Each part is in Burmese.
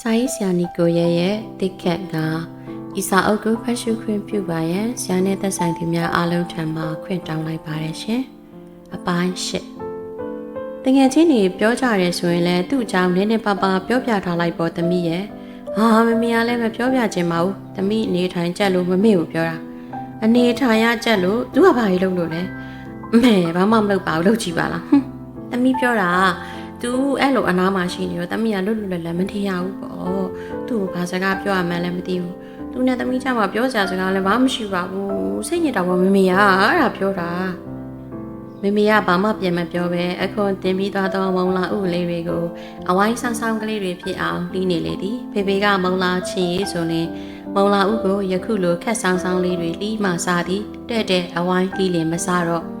စာရေးဆရာနီကိုရဲ့ရဲ့တစ်ခက်ကဤစာအုပ်ကိုဖတ်ရှုခွင့်ပြုပါရန်ဆရာနဲ့သက်ဆိုင်သူများအားလုံးထံမှခွင့်တောင်းလိုက်ပါတယ်ရှင်။အပိုင်း၈တငယ်ချင်းတွေပြောကြရဲဆိုရင်လည်းသူ့အကြောင်းနည်းနည်းပါးပါးပြောပြထားလိုက်ပေါ်သမီးရဲ့ဟာမမေကလည်းမပြောပြချင်ပါဘူးသမီးအနေထိုင်ကြက်လို့မမေကိုပြောတာအနေထိုင်ရကြက်လို့သူကဘာကြီးလုပ်လို့လဲအမေဘာမှမလုပ်ပါဘူးလုပ်ကြည့်ပါလားဟွန်းသမီးပြောတာက သူအဲ့လိုအနားမှာရှိနေတော့တမီးကလွတ်လွတ်လပ်လပ်မထင်ရဘူးပေါ့သူ့ကိုဘာစကားပြောရမှန်းလည်းမသိဘူးသူနဲ့တမီးချမှာပြောစရာစကားလည်းဘာမှမရှိပါဘူးစိတ်ညစ်တာပေါ့မမေကအဲ့ဒါပြောတာမမေကဘာမှပြန်မပြောပဲအခုတင်ပြီးသွားတော့မုံလာဥလေးတွေကိုအဝိုင်းဆောင်ဆောင်ကလေးတွေဖြစ်အောင်လှီးနေလေသည်ဖေဖေကမုံလာချင်ရေးဆိုရင်မုံလာဥကိုယခုလိုခက်ဆောင်ဆောင်လေးတွေလှီးမှစားသည်တဲ့တဲ့အဝိုင်းလှီးလင်မစားတော့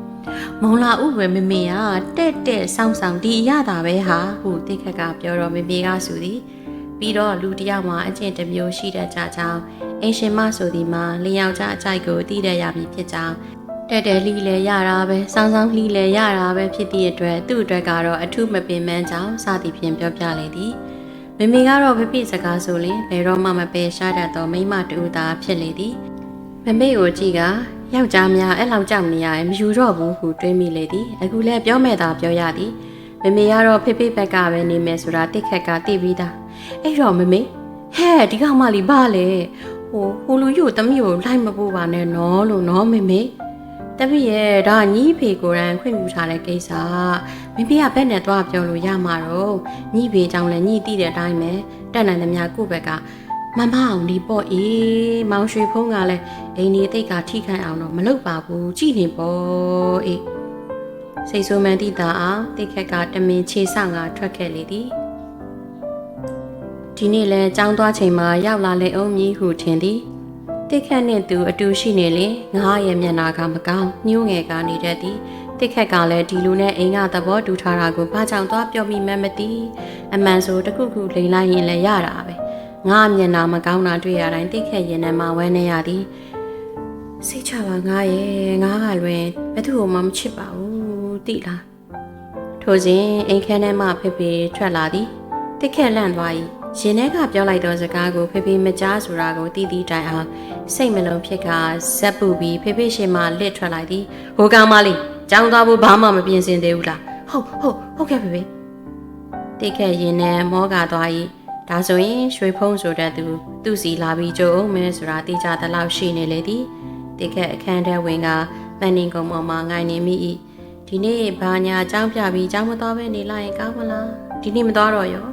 မုံလာဥပဲမမေကတဲ့တဲ့ဆောင်းဆောင်ဒီရတာပဲဟာဟုတိခက်ကပြောတော့မမေကဆိုသည်ပြီးတော့လူတစ်ယောက်မှာအကျင့်တစ်မျိုးရှိတဲ့ကြကြောင်းအင်ရှင်မဆိုသည်မှာလျောက်ကြအကြိုက်ကိုတည်တဲ့ရပြီဖြစ်ကြောင်းတဲ့တဲ့လှီလဲရတာပဲဆောင်းဆောင်းလှီလဲရတာပဲဖြစ်သည့်အတွက်သူ့အတွက်ကတော့အထုမပင်ပန်းကြောင်းစသည်ဖြင့်ပြောပြလေသည်မမေကတော့ဖဖိစကားဆိုရင်ဘယ်တော့မှမပယ်ရှားတတ်သောမိမတူသားဖြစ်လေသည်မမေကိုကြည့်က ယောက်ျားများအဲ့လောက်ကြောက်နေရရင်မယူတော့ဘူးဟုတွေးမိလေသည်အခုလည်းပြောမဲ့သာပြောရသည်မမေကတော့ဖေဖေဘက်ကပဲနေမယ်ဆိုတာတိတ်ခက်ကသိပြီးသားအဲ့တော့မမေဟဲ့ဒီကောင်မလေးဘာလဲဟိုဟိုလူယူတမီးကိုလိုက်မပို့ပါနဲ့နော်လို့နော်မေမေတပည့်ရဲ့ဒါညီဖေကိုရန်ခွင့်ပြုထားတဲ့ကိစ္စမမေကဘက်နဲ့သွားပြောလို့ရမှာတော့ညီဖေကြောင့်လည်းညီသိတဲ့အတိုင်းပဲတက်နိုင်သမျှကိုယ့်ဘက်က မမအောင်ဒီပေါ့အေးမောင်ရွှေဖုံးကလည်းအိမ်ဒီတိတ်ကထိခိုက်အောင်တော့မလုပ်ပါဘူးကြည်နေပေါ့အေးစိတ်ဆိုးမှန်တိတာအောင်တိတ်ခက်ကတမင်ခြေဆငါထွက်ခဲ့လေသည်ဒီနေ့လဲကြောင်းသွားချိန်မှာရောက်လာလေအောင်မြည်ဟုထင်သည်တိတ်ခက်နဲ့သူအတူရှိနေလေငားရဲ့မျက်နာကမကောင်းညှိုးငယ်ကနေတတ်သည်တိတ်ခက်ကလည်းဒီလိုနဲ့အိမ်ကသဘောတူထားတာကိုဘာကြောင့်သွားပြောမိမှန်းမသိအမှန်ဆိုတခုခုလိန်လိုက်ရင်လည်းရတာပဲ ငါမျက်နာမကောင်းတာတွေ့ရတိုင်းတိတ်ခက်ရင်နဲ့မှဝဲနေရသည်စိတ်ချပါငါရဲ့ငါကလွင်ဘယ်သူမှမချစ်ပါဘူးတိလားထိုစဉ်အိမ်ခန်းထဲမှဖေဖေထွက်လာသည်တိတ်ခက်လန့်သွား၏ရင်ထဲကပြောလိုက်သောစကားကိုဖေဖေမကြားဆိုတာကိုတီးတီးတိုင်အောင်စိတ်မလုံးဖြစ်ကဇက်ပူပြီးဖေဖေရှေ့မှလစ်ထွက်လိုက်သည်ဟိုကောင်မလေးကြောင်းသွားဖို့ဘာမှမပြင်ဆင်သေးဘူးလားဟုတ်ဟုတ်ဟုတ်ကဲ့ဖေဖေတိတ်ခက်ရင်နဲ့မောကသွား၏ ဒါဆိုရင်ရွှေဖုံးဆိုတဲ့သူသူ့စီလာပြီးကြိုးအောင်မဲဆိုတာတိကျတဲ့လောက်ရှိနေလေသည်တိတ်ခက်အခန်းထဲဝင်ကပန်နင်ကုံပေါ်မှာငိုင်နေမိ၏ဒီနေ့ဘာညာအကြောင်းပြပြီးအကြောင်းမတော်ပဲနေလိုက်ရင်ကောင်းမလားဒီနေ့မတော်တော့ရော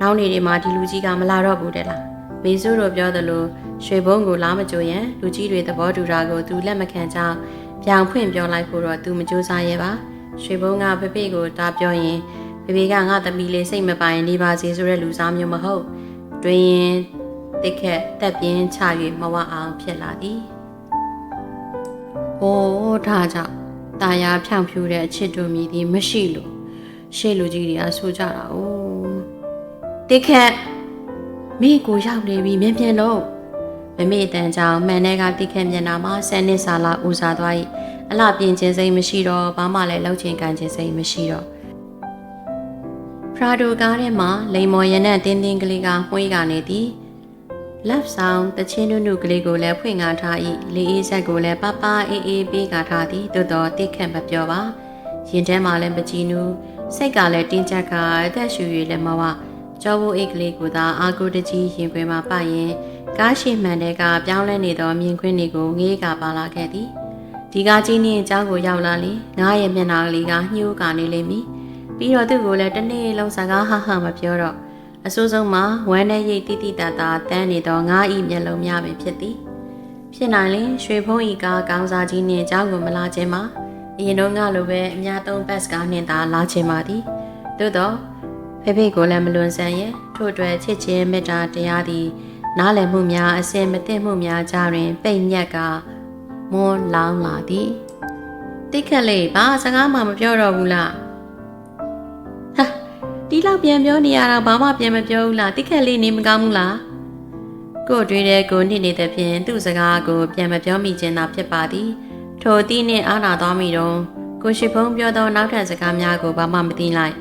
နောက်နေတွေမှာဒီလူကြီးကမလာတော့ဘူးတဲ့လားမေစုတို့ပြောသလိုရွှေဘုံကိုလားမကြိုရန်လူကြီးတွေသဘောတူတာကိုသူလက်မခံကြောင်းပြောင်ဖွင့်ပြောလိုက်ဖို့တော့သူမကြိုးစားရဲပါရွှေဘုံကဖေဖေကိုတားပြောရင် ဖေဖေကငါသမီးလေးစိတ်မပိုင်နေပါစေဆိုတဲ့လူစားမျိုးမဟုတ်တွင်ရင်တိတ်ခက်တက်ပြင်းချ၍မဝအောင်ဖြစ်လာသည်ဟိုးဒါကြောင့်ตาရဖြောင်ဖြူတဲ့အချစ်တို့မြည်သည်မရှိလို့ရှေ့လူကြီးတွေကဆိုကြတာ哦 တိခက်မိကိုရောက်နေပြီမြန်မြန်လို့မမေတန်ကြောင်မှန်တဲ့ကတိခက်မျက်နှာမှာဆယ်နှစ်စာလောက်ဦးစားသွား၏အလှပြင်ခြင်းစိတ်မရှိတော့ဘာမှလည်းလှုပ်ချင်ကန်ခြင်းစိတ်မရှိတော့ဖ ရာဒိုကားထဲမှာလိန်မော်ရနဲ့တင်းတင်းကလေးကမှွေးကနေသည်လက်ဆောင်တချင်းနုနုကလေးကိုလည်းဖွင့်ကားထား၏လေးအေးဆက်ကိုလည်းပပအေးအေးပေးကားထားသည်တိုးတော့တိခက်မပြောပါရင်ထဲမှာလည်းမကြည့်နူးစိတ်ကလည်းတင်းကျပ်ကအသက်ရှူရည်လည်းမဝ ကျော်ဘိုးအိတ်ကလေးကိုသာအာကိုတကြီးရင်ခွင်မှာပရင်ကားရှိမှန်တဲ့ကပြောင်းလဲနေသောမြင်ကွင်းတွေကိုငေးကပါလာခဲ့သည်ဒီကားကြီးနှင့်အเจ้าကိုရောက်လာလေငားရဲ့မျက်နှာကလေးကညှိုးကနေလိမ့်မည် ပြီးတော့သူ့ကိုလည်းတစ်နေ့လုံးစကားဟဟမပြောတော့အဆိုးဆုံးမှာဝမ်းနဲ့ရိတ်တိတိတတာတန်းနေသောငားဤမျက်လုံးများပင်ဖြစ်သည်ဖြစ်နိုင်ရင်ရွှေဖုံးဤကားကောင်းစားကြီးနှင့်အเจ้าကိုမလာခြင်းမှာအရင်တော့ကလိုပဲအများသုံးဘတ်စကားနှင့်သာလာခြင်းပါသည်သို့တော့ ဖေဖေကိုလည်းမလွန်ဆန်ရဲ့ထို့အတွက်ချစ်ချင်းမေတ္တာတရားသည်နားလည်မှုများအစင်မသိမှုများကြားတွင် ပိတ်ညက်ကမွန်းလောင်းလာသည်တိတ်ခက်လေးဘာစကားမှမပြောတော့ဘူးလားဟာ ဒီလောက်ပြန်ပြောနေရတာဘာမှပြန်မပြောဘူးလားတိတ်ခက်လေးနေမကောင်းဘူးလားကို့တွေ့တဲ့ကိုနှစ်နေတဲ့ဖြင့်သူ့စကားကိုပြန်မပြောမိခြင်းသာဖြစ်ပါသည်ထိုသည့်နှင့်အားနာသွားမိတော့ကိုရှိဖုံးပြောသောနောက်ထပ်စကားများကိုဘာမှမသိလိုက်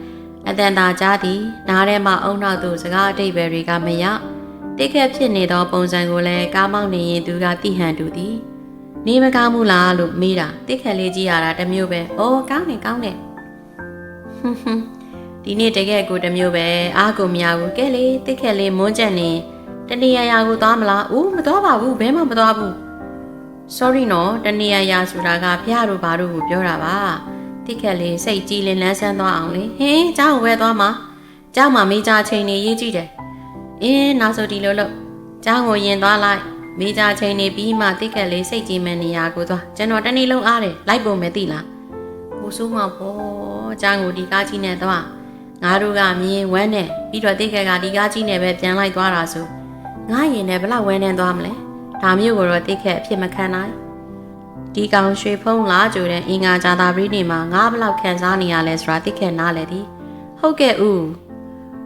အတန်တာကြားသည်နားထဲမှအုံနောက်သို့စကားအတိတ်ပဲတွေကမရတိတ်ခက်ဖြစ်နေသောပုံစံကိုလည်းကားမောင်းနေရင်သူကတိဟန်တူသည်နေမကောင်းဘူးလားလို့မေးတာတိတ်ခက်လေးကြည့်ရတာတစ်မျိုးပဲအိုးကောင်းတယ်ကောင်းတယ်ဟွန်းဟွန်း ဒီနေ့တကယ်ကိုတမျိုးပဲအားကိုမရဘူးကဲလေတိတ်ခက်လေးမွန်းကြက်နေတနေရရာကိုသွားမလားဦးမသွားပါဘူးဘဲမှမသွားဘူး sorry နော်တနေရရာဆိုတာကဖះတို့ဘာတို့ကိုပြောတာပါတိတ်ခက်လေးစိတ်ကြည်လင်လန်းဆန်းသွားအောင်လေဟင်းကြောက်ဝဲသွားမှာကြောက်မှာမိကြချိန်နေရေးကြည့်တယ်အင်းနောက်ဆိုဒီလိုလို့ကြောက်ကိုရင်သွားလိုက်မိကြချိန်နေပြီးမှတိတ်ခက်လေးစိတ်ကြည်မနေရာကိုသွားကျွန်တော်တနေ့လုံးအားတယ်လိုက်ပုံပဲသိလားကိုစိုးမှာပေါ့ကြောက်ကိုဒီကားကြီးနဲ့သွား ငါတို့ကမြင်ဝမ်းနဲ့ပြီးတော့တိခက်ကဒီကားကြီးနဲ့ပဲပြန်လိုက်သွားတာဆိုငါရင်နဲ့ဘလောက်ဝမ်းနဲ့သွားမလဲဒါမျိုးကိုတော့တိခက်အဖြစ်မခံနိုင်ဒီကောင်ရွှေဖုံးလာကြိုတဲ့အင်္ဂါဇာတာပရိနေမှာငါဘလောက်ခံစားနေရလဲဆိုတာတိခက်နားလေသည်ဟုတ်ကဲ့ဦး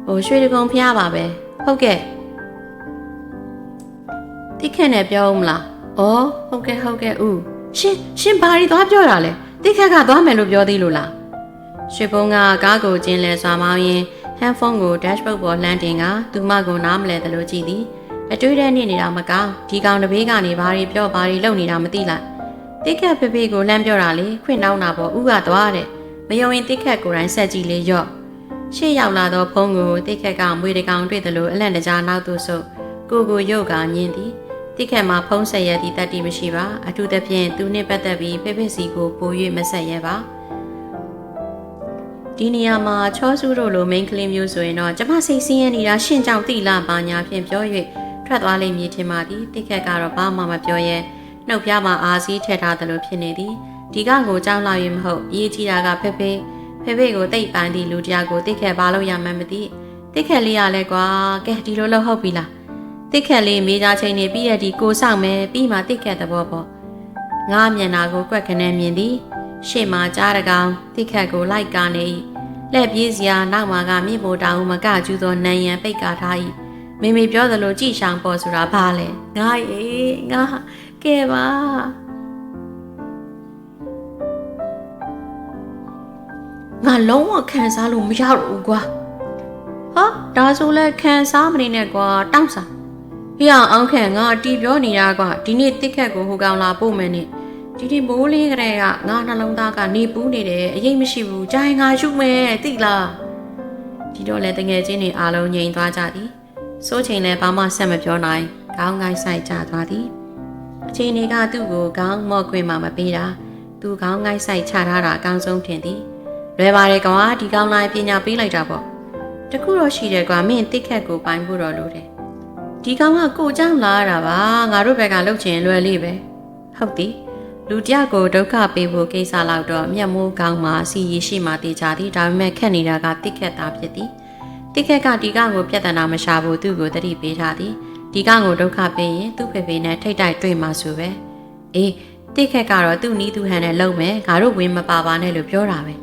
ဟိုရွှေတကုံဖျားပါပဲဟုတ်ကဲ့တိခက်နဲ့ပြောဦးမလားဩဟုတ်ကဲ့ဟုတ်ကဲ့ဦးရှင်ရှင်ဘာရီသွားပြောတာလဲတိခက်ကသွားမယ်လို့ပြောသေးလို့လား ရွှေဖုံးကကားကိုကျင်းလဲစွာမောင်းရင်ဟန်ဖုန်းကို dashboard ပေါ်လှမ်းတင်ကသူမကိုနားမလဲတယ်လို့ကြည့်သည်အတွေ့တဲ့နေ့နေတာမကောင်းဒီကောင်တပေးကနေဘာတွေပြောဘာတွေလုပ်နေတာမသိလိုက်တိခက်ဖေဖေကိုလှမ်းပြောတာလေခွင့်တောင်းတာပေါ့ဥကသွားတဲ့မယုံရင်တိခက်ကိုယ်တိုင်ဆက်ကြည့်လေရော့ရှေ့ရောက်လာတော့ဖုန်းကိုတိခက်ကမွေတကောင်တွေ့တယ်လို့အလန့်တကြားနောက်သို့ဆုပ်ကိုကိုရုပ်ကညင်းသည်တိခက်မှာဖုန်းဆက်ရသည့်တတ်တိမရှိပါအထူးသဖြင့်သူနဲ့ပတ်သက်ပြီးဖေဖေစီကိုပို၍မဆက်ရပါ ဒီနေရာမှာချောစုတို့လို main ကလေးမျိုးဆိုရင်တော့ကျမစိတ်ဆင်းရဲနေတာရှင့်ကြောင့်တိလာပါညာဖြင့်ပြော၍ထွက်သွားလိမ့်မည်ထင်ပါသည်တိခက်ကတော့ဘာမှမပြောရဲနှုတ်ပြားမှာအာစည်းထည့်ထားသလိုဖြစ်နေသည်ဒီကကိုကြောက်လာရင်မဟုတ်အရေးကြီးတာကဖေဖေဖေဖေကိုတိတ်ပန်းသည့်လူတရားကိုတိခက်ဘာလို့ရမှန်းမသိတိခက်လေးရလဲကွာကဲဒီလိုလောက်ဟုတ်ပြီလားတိခက်လေးမေးကြချိန်နေပြီးရဒီကိုဆောင်မယ်ပြီးမှတိခက်သဘောပေါ့ငါမျက်နာကိုကွက်ခနဲမြင်သည် ရှေ့မှာကြားတကောင်တိခက်ကိုလိုက်ကနေ၏လက်ပြေးစရာနောက်မှာကမြင့်မိုတောင်မကကျူးသောနံရံပိတ်ကာထား၏မိမိပြောသလိုကြည်ရှောင်ပေါ်ဆိုတာဘာလဲငါရေငါကဲပါငါလုံးဝခံစားလို့မရတော့ဘူးကွာဟာဒါဆိုလဲခံစားမနေနဲ့ကွာတောင်းစားဟေ့အောင်ခံငါတီပြောနေတာကွာဒီနေ့တစ်ခက်ကိုဟိုကောင်လာပို့မယ်နဲ့ ဒီဒီမိုးလေးကလေးကငါနှလုံးသားကနေပူးနေတယ်အရေးမရှိဘူးကြိုင်ငါရှုမယ်သိလားဒီတော့လည်းတငယ်ချင်းတွေအားလုံးငြိမ်သွားကြသည်စိုးချိန်လည်းဘာမှဆက်မပြောနိုင်ခေါင်းကိုင်းဆိုင်ကြသွားသည်အချိန်လေးကသူ့ကိုခေါင်းမော့ခွင့်မှမပေးတာသူခေါင်းကိုင်းဆိုင်ချထားတာအကောင်းဆုံးထင်သည်လွယ်ပါတယ်ကွာဒီကောင်းလိုက်ပညာပေးလိုက်တာပေါ့တခုတော့ရှိတယ်ကွာမင်းတိခက်ကိုပိုင်ဖို့တော့လိုတယ်ဒီကောင်ကကိုကြောင့်လာရတာပါငါတို့ဘက်ကလှုပ်ချင်လွယ်လေးပဲဟုတ်သည် လူတယောက်ကိုဒုက္ခပေးဖို့ကိစ္စလောက်တော့မျက်မိုးကောင်းမှစီရရှိမှတေချာသည်ဒါပေမဲ့ခက်နေတာကတိခက်တာဖြစ်သည်တိခက်ကဒီကောင်ကိုပြဿနာမရှာဘူးသူ့ကိုတတိပေးထားသည်ဒီကောင်ကိုဒုက္ခပေးရင်သူ့ဖေဖေနဲ့ထိတ်တိုက်တွေ့မှဆိုပဲအေးတိခက်ကတော့သူ့နီးသူ့ဟန်နဲ့လုံမယ်ငါတို့ဝင်မပါပါနဲ့လို့ပြောတာပဲ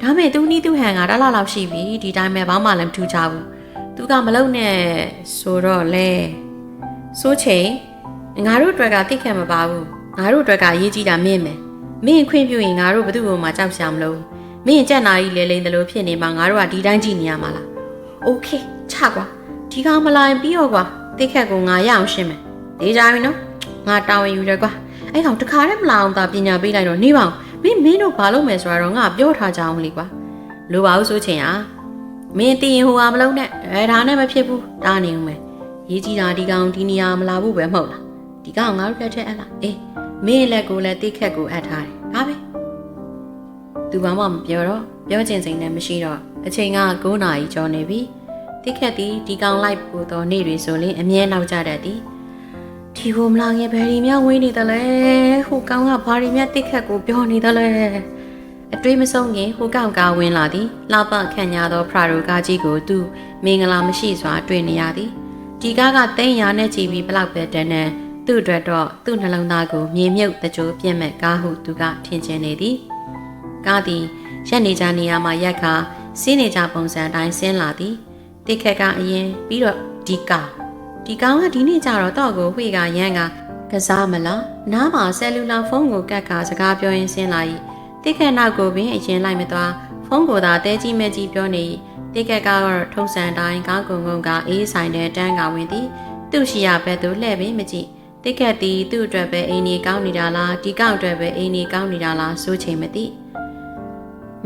ဒါမဲ့သူ့နီးသူ့ဟန်ကတလားလောက်ရှိပြီဒီတိုင်းပဲဘာမှလည်းမထူးကြဘူးသူကမလုံနဲ့ဆိုတော့လေစိုးချိန်ငါတို့အတွက်ကတိခက်မပါဘူး ငါတို့အတွက်ကရေးကြည့်တာမင်းမယ်မင်းခွင့်ပြုရင်ငါတို့ဘယ်သူ့ကိုမှကြောက်ရှာမလို့မင်းကြက်နာကြီးလဲလိမ့်တယ်လို့ဖြစ်နေမှာငါတို့ကဒီတိုင်းကြည့်နေရမှာလားโอเคချကွာဒီကောင်မလာရင်ပြီးတော့ကွာတိခက်ကိုငါရအောင်ရှင်းမယ်ဒေးကြပြီနော်ငါတာဝန်ယူတယ်ကွာအဲ့ကောင်တခါတည်းမလာအောင်သာပညာပေးလိုက်တော့နေပါအောင်မင်းမင်းတို့ဘာလုပ်မယ်ဆိုတာတော့ငါပြောထားကြအောင်လေကွာလိုပါဘူးဆိုချင်อ่ะမင်းတီးရင်ဟိုဟာမလုံးနဲ့အဲဒါနဲ့မဖြစ်ဘူးတားနေဦးမယ်ရေးကြည့်တာဒီကောင်ဒီနေရာမလာဘူးပဲမဟုတ်လားဒီကောင်ငါတို့လက်ထက်အပ်လားအေး မင်းလက်ကိုလည်းတိခက်ကိုအပ်ထားတယ်ဒါပဲသူဘာမှမပြောတော့ပြောချင်စိမ်လည်းမရှိတော့အချိန်က9နာရီကျော်နေပြီတိခက်သည်ဒီကောင်လိုက်ပို့တော့နေ့တွေဆိုရင်အမြဲနောက်ကြတတ်သည်ဒီကိုမလာငယ်ဘယ်ဒီများဝင်းနေတယ်လဲဟိုကောင်ကဘာဒီများတိခက်ကိုပြောနေတယ်လဲအတွေးမဆုံးခင်ဟိုကောင်ကဝင်လာသည်လောက်ပခန့်ညာသောဖရာရိုကားကြီးကိုသူမင်္ဂလာမရှိစွာတွေ့နေရသည်ဒီကားကတိန်ရနဲ့ကြည်ပြီးဘလောက်ပဲတန်းတန်း သူ့အတွက်တော့သူ့နှလုံးသားကိုမြေမြုပ်တကြိုးပြင့်မဲ့ကားဟုသူကထင်ကျင်နေသည်ကားသည်ရက်နေကြနေရာမှာရက်ခါစင်းနေကြပုံစံအတိုင်းဆင်းလာသည်တိခက်ကအရင်ပြီးတော့ဒီကားဒီကောင်ကဒီနေ့ကျတော့တော့ကိုဝှေ့ကရမ်းကကစားမလားနားမှာဆယ်လူလာဖုန်းကိုကတ်ခါစကားပြောရင်းဆင်းလာ၏တိခက်နောက်ကိုပင်အရင်လိုက်မသွားဖုန်းကိုသာတဲကြီးမဲကြီးပြောနေတိကက်ကတော့ထုံးစံတိုင်းကောင်းကုံကုံကအေးဆိုင်တဲ့တန်းကဝင်သည်သူ့ရှိရဘက်သို့လှည့်ပြီးမကြည့် တိကက်သည်သူ့အတွက်ပဲအိမ်ကြီးကောင်းနေတာလားဒီကောက်အတွက်ပဲအိမ်ကြီးကောင်းနေတာလားစိုးချိန်မသိ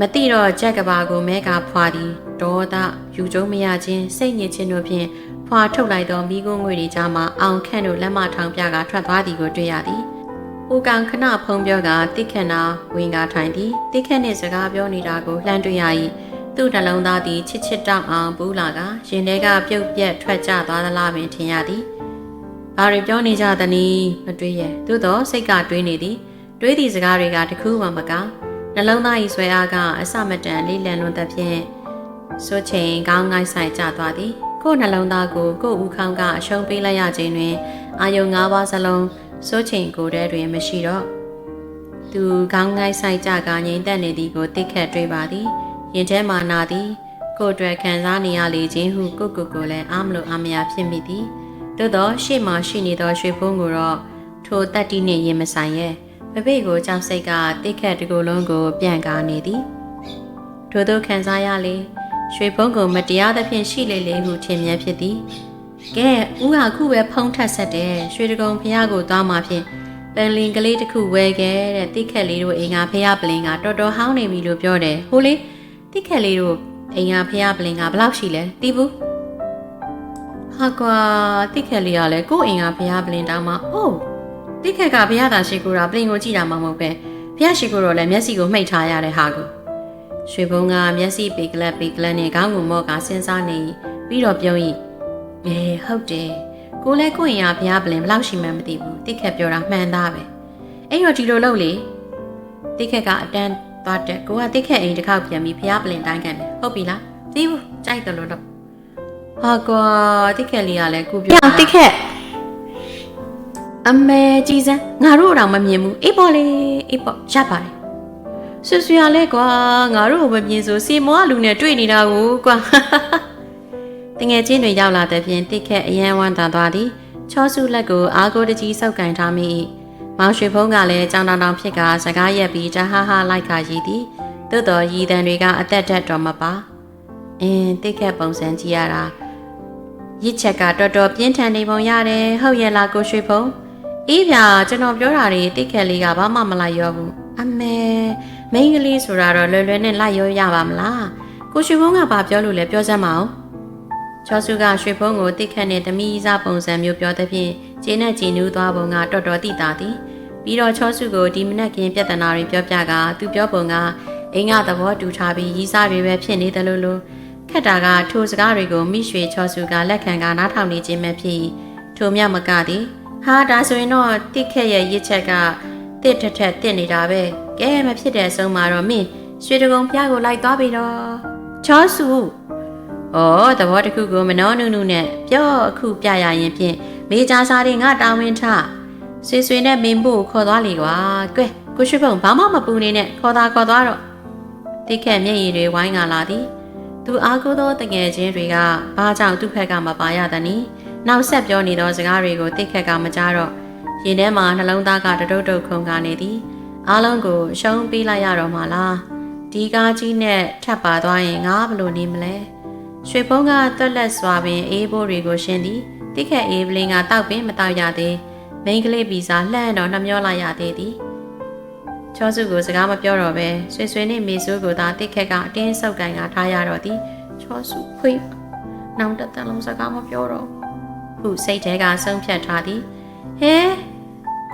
မသိတော့ကြက်ကဘာကိုမဲကဖွာသည်ဒေါသယူကျုံမရခြင်းစိတ်ညစ်ခြင်းတို့ဖြင့်ဖွာထုတ်လိုက်သောမိကုံးငွေတွေကြားမှာအောင်ခန့်တို့လက်မထောင်ပြကထွက်သွားသည်ကိုတွေ့ရသည်။ဦးကောင်ခဏဖုံးပြောကတိခက်နာဝင်ကားထိုင်သည်တိခက်နှင့်စကားပြောနေတာကိုလှမ်းတွေ့ရ၏သူ့နှလုံးသားသည်ချစ်ချစ်တောင့်အောင်ပူးလာကရင်ထဲကပြုတ်ပြက်ထွက်ကျသွားသလားပင်ထင်ရသည်။ ဘာတွေပြောနေကြသနည်းမတွေးရဲ့သို့တော့စိတ်ကတွေးနေသည်တွေးသည့်စကားတွေကတခုမှမကောင်းနှလုံးသား၏ဆွဲအားကအစမတန်လေးလံလွန်သဖြင့်စိုးချိန်ကောင်းငိုက်ဆိုင်ကျသွားသည်ကိုယ်နှလုံးသားကိုကိုယ်ဦးခေါင်းကအရှုံးပေးလိုက်ရခြင်းတွင်အာယုံ၅ပါးစလုံးစိုးချိန်ကိုယ်တည်းတွင်မရှိတော့သူကောင်းငိုက်ဆိုင်ကြကငြိမ်သက်နေသည်ကိုသိခက်တွေ့ပါသည်ရင်ထဲမှာနာသည်ကိုယ်အတွက်ခံစားနေရလေခြင်းဟုကိုကိုကိုလည်းအားမလို့အားမရဖြစ်မိသည် သို့သောရှေ့မှရှိနေသောရွှေဖုံးကိုတော့ထိုတက်တိနှင့်ရင်မဆိုင်ရဲ့မဖေကိုကြောက်စိတ်ကတိခက်တကူလုံးကို ပြန့်ကားနေသည်ထို့သောခံစားရလေရွှေဖုံးကိုမတရားသဖြင့်ရှိလေလေဟုထင်မြဲဖြစ်သည်ကဲဦးဟာခုပဲဖုံးထက်ဆက်တယ်ရွှေတကုံဖះကိုသွားမှဖြင့်ပန်လင်ကလေးတစ်ခုဝယ်ခဲ့တဲ့တိခက်လေးတို့အိမ်ကဖះပလင်ကတော်တော်ဟောင်းနေပြီလို့ပြောတယ်ဟိုလေတိခက်လေးတို့အိမ်ကဖះပလင်ကဘယ်လောက်ရှိလဲတီးဘူး ဟာကွာတိခက်လေးကလည်းကို့အိမ်ကဖះပလင်တောင်းမှအိုးတိခက်ကဖះသာရှိကိုတာပလင်ကိုကြည့်တာမှမဟုတ်ပဲဖះရှိကိုတော့လည်းမျက်စိကိုမှိတ်ထားရတဲ့ဟာကိုရွှေဘုံကမျက်စိပေကလပ်ပေကလပ်နဲ့ခေါင်းကိုမော့ကစဉ်းစားနေပြီးတော့ပြုံးဤအေးဟုတ်တယ်ကိုလည်းကို့အိမ်ကဖះပလင်ဘယ်လောက်ရှိမှန်းမသိဘူးတိခက်ပြောတာမှန်သားပဲအဲ့တော့ဒီလိုလုပ်လေတိခက်ကအတန်းသွားတက်ကိုကတိခက်အိမ်တစ်ခေါက်ပြန်ပြီးဖះပလင်တိုင်းကန်တယ်ဟုတ်ပြီလားသိဘူးကြိုက်တယ်လို့တော့ ဟာကွာတိခက်လေးကလည်းခုပြောတိခက်အမေကြည်စမ်းငါတို့တော့မမြင်ဘူးအေးပေါ်လေအေးပေါ်ရပါတယ်ဆွဆွရလဲကွာငါတို့မမြင်ဆိုစီမောကလူနဲ့တွေ့နေတာကိုကွာတငယ်ချင်းတွေရောက်လာတဲ့ဖြင့်တိခက်အရန်ဝမ်းသာသွားသည်ချောစုလက်ကိုအာကိုတကြီးစောက်ကင်ထားမိ၏မောင်ရွှေဖုံးကလည်းကြောင်တောင်တောင်ဖြစ်ကစကားရက်ပြီးတဟားဟားလိုက်ခါရည်သည်သို့တော်ရည်တန်တွေကအသက်တက်တော်မပါအင်းတိခက်ပုံစံကြည့်ရတာ ရစ်ချက်ကတော်တော်ပြင်းထန်နေပုံရတယ်ဟုတ်ရဲ့လားကိုရွှေဖုံးအေးဗျာကျွန်တော်ပြောတာတွေတိခက်လေးကဘာမှမလိုက်ရောဘူးအမေမိန်းကလေးဆိုတာတော့လွယ်လွယ်နဲ့လိုက်ရောရပါမလားကိုရွှေဖုံးကဘာပြောလို့လဲပြောစမ်းမအောင်ချောစုကရွှေဖုံးကိုတိခက်နဲ့သမီးစားပုံစံမျိုးပြောတဲ့ဖြင့်ကျင်းနဲ့ကျင်းနူးသွားပုံကတော်တော်တိတာသည်ပြီးတော့ချောစုကိုဒီမနက်ကင်းပြဿနာတွေပြောပြကသူပြောပုံကအင်းကသဘောတူထားပြီးရီးစားတွေပဲဖြစ်နေတယ်လို့လို့ ခက်တာကထိုစကားတွေကိုမိရွှေချောစုကလက်ခံကနားထောင်နေခြင်းပဲဖြစ်ထိုမြမကသည်ဟာဒါဆိုရင်တော့တိခက်ရဲ့ရစ်ချက်ကတစ်ထက်ထက်တစ်နေတာပဲကဲမဖြစ်တဲ့အဆုံးမှာတော့မင်းရွှေတကုံပြားကိုလိုက်သွားပြီတော့ချောစုဩသဘောတစ်ခုကိုမနှောနုနုနဲ့ပြောအခုပြရရင်ဖြင့်မေဂျာစားတွေငါတာဝန်ထဆွေဆွေနဲ့မင်းဖို့ခေါ်သွားလေကွာကွဲကိုရှိဖုံဘာမှမပူနေနဲ့ခေါ်တာခေါ်သွားတော့တိခက်မျက်ရည်တွေဝိုင်းလာသည် သူအားကိုးသောတငယ်ချင်းတွေကဘာကြောင့်သူ့ဖက်ကမပါရသနည်းနောက်ဆက်ပြောနေသောစကားတွေကိုတိခက်ကမကြားတော့ရင်ထဲမှာနှလုံးသားကတတုတ်တုတ်ခုန်ကနေသည်အားလုံးကိုရှုံးပေးလိုက်ရတော့မှလားဒီကားကြီးနဲ့ထပ်ပါသွားရင်ငါဘလို့နေမလဲရွှေဖုံးကတွက်လက်စွာပင်အေးဘိုးတွေကိုရှင်းသည်တိခက်အေးပလင်းကတောက်ပင်မတောက်ရသေးမိန်းကလေးဗီဇာလှမ်းတော့နှမျောလိုက်ရသေးသည် ချောစုကိုစကားမပြောတော့ပဲဆွေဆွေနဲ့မေဆိုးကိုသာတိခက်ကအတင်းဆုပ်ကန်ကထားရတော့သည်ချောစုခွေးနောင်တတလုံးစကားမပြောတော့ဟုစိတ်ထဲကဆုံးဖြတ်ထားသည်ဟဲ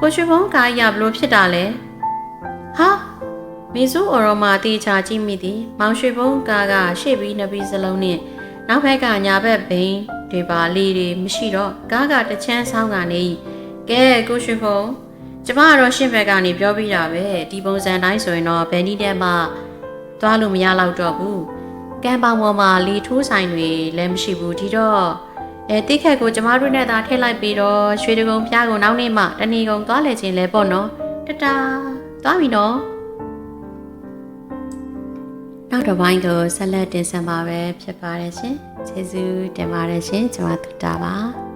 ကိုရွှေဘုံကားရဘလို့ဖြစ်တာလဲဟာမေဆိုးအော်ရောမာတေချာကြည့်မိသည် မောင်ရွှေဘုံကားကရှေ့ပြီးနှစ်ပြီးစလုံးနဲ့နောက်ဘက်ကညာဘက်ဘိန်းတွေပါလေးတွေမရှိတော့ကားကတချမ်းဆောင်းကနေကဲကိုရွှေဘုံ ကျမကတော့ရှင့်ဘက်ကနေပြောပြတာပဲဒီပုံစံတိုင်းဆိုရင်တော့ဘယ်နည်းတည်းမှသွားလို့မရတော့တော့ဘူးကံပေါင်ပေါ်မှာလီထိုးဆိုင်တွေလည်းမရှိဘူးဒီတော့အဲတိခက်ကိုကျမတို့နဲ့သာထည့်လိုက်ပြီးတော့ရွှေတကုံဖျားကိုနောက်နေ့မှတဏီကုံသွားလဲခြင်းလဲပေါ့နော်တတာသွားပြီနော်နောက်တစ်ပိုင်းကိုဆက်လက်တင်ဆက်မှာပဲဖြစ်ပါတယ်ရှင်ကျေးဇူးတင်ပါတယ်ရှင်ကျွန်မတူတာပါ